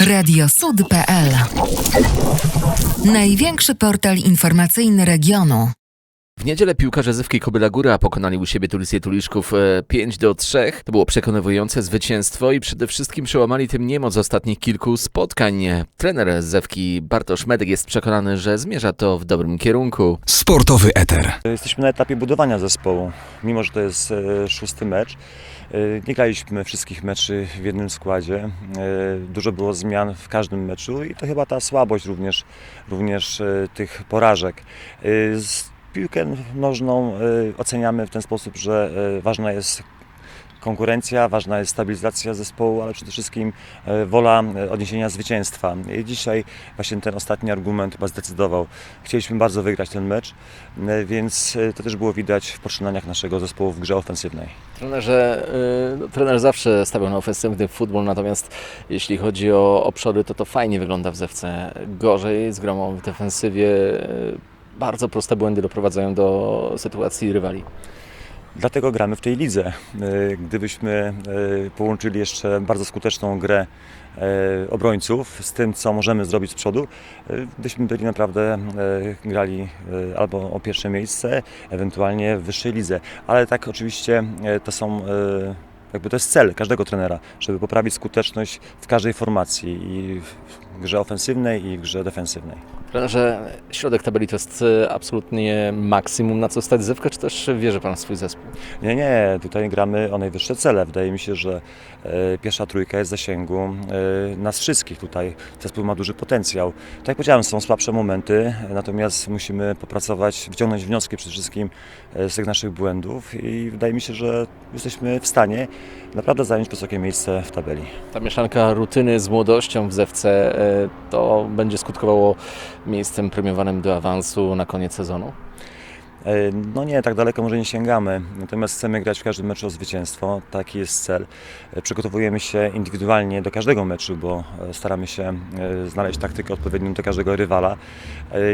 Radiosud.pl Największy portal informacyjny regionu. W niedzielę piłkarze Zywki Kobyla Góra pokonali u siebie Tulisję Tuliszków e, 5 do 3. To było przekonywujące zwycięstwo i przede wszystkim przełamali tym niemoc ostatnich kilku spotkań. Trener Zewki Bartosz Medek jest przekonany, że zmierza to w dobrym kierunku. Sportowy eter. Jesteśmy na etapie budowania zespołu. Mimo, że to jest e, szósty mecz, e, nie graliśmy wszystkich meczy w jednym składzie. E, Dużo było zmian w każdym meczu i to chyba ta słabość również, również e, tych porażek. E, Piłkę nożną e, oceniamy w ten sposób, że e, ważna jest konkurencja, ważna jest stabilizacja zespołu, ale przede wszystkim e, wola e, odniesienia zwycięstwa. I dzisiaj właśnie ten ostatni argument chyba zdecydował. Chcieliśmy bardzo wygrać ten mecz, e, więc to też było widać w poczynaniach naszego zespołu w grze ofensywnej. Trenerze, no, trener zawsze stawiał na ofensywny futbol, natomiast jeśli chodzi o obszary, to to fajnie wygląda w Zewce. Gorzej z gromą w defensywie. Bardzo proste błędy doprowadzają do sytuacji rywali. Dlatego gramy w tej lidze. E, Gdybyśmy e, połączyli jeszcze bardzo skuteczną grę e, obrońców z tym, co możemy zrobić z przodu, byśmy byli naprawdę grali albo o pierwsze miejsce, ewentualnie w wyższej lidze. Ale tak oczywiście to są jakby to jest cel każdego trenera, żeby poprawić skuteczność w każdej formacji i w grze ofensywnej i w grze defensywnej. Trenerze, środek tabeli to jest e, absolutnie maksimum, na co stać Zewka, czy też wierzy Pan w swój zespół? Nie, nie, tutaj gramy o najwyższe cele. Wydaje mi się, że e, pierwsza trójka jest w zasięgu e, nas wszystkich tutaj. Zespół ma duży potencjał. Tak jak powiedziałem, są słabsze momenty, natomiast musimy popracować, wyciągnąć wnioski przede wszystkim z tych naszych błędów i wydaje mi się, że jesteśmy w stanie naprawdę zająć wysokie miejsce w tabeli. Ta mieszanka rutyny z młodością w Zewce, e, to będzie skutkowało miejscem premiowanym do awansu na koniec sezonu? E, No nie, tak daleko może nie sięgamy, natomiast chcemy grać w każdym meczu o zwycięstwo, taki jest cel. E, Przygotowujemy się indywidualnie do każdego meczu, bo e, staramy się znaleźć taktykę odpowiednią do każdego rywala.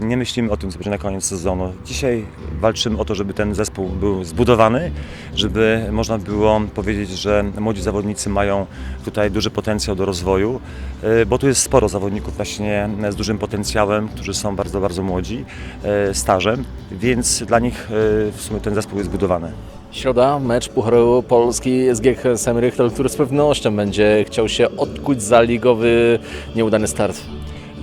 Nie myślimy o tym, co będzie na koniec sezonu. Dzisiaj walczymy o to, żeby ten zespół był zbudowany, żeby można było powiedzieć, że młodzi zawodnicy mają tutaj duży potencjał do rozwoju, bo tu jest sporo zawodników właśnie z dużym potencjałem, którzy są bardzo, bardzo młodzi, stażem, więc dla nich e, w sumie ten zespół jest budowany. Środa, mecz Pucharu Polski z GK Semrychtel, który z pewnością będzie chciał się odkuć za ligowy nieudany start. E,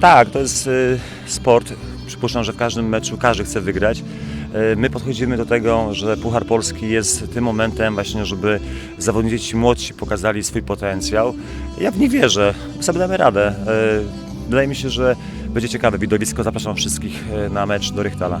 Tak, to jest e, sport. Przypuszczam, że w każdym meczu każdy chce wygrać. My podchodzimy do tego, że Puchar Polski jest tym momentem właśnie, żeby zawodnicy młodsi pokazali swój potencjał. Ja w nie wierzę. Sobie damy radę. Wydaje mi się, że będzie ciekawe widowisko. Zapraszam wszystkich na mecz do Rychtala.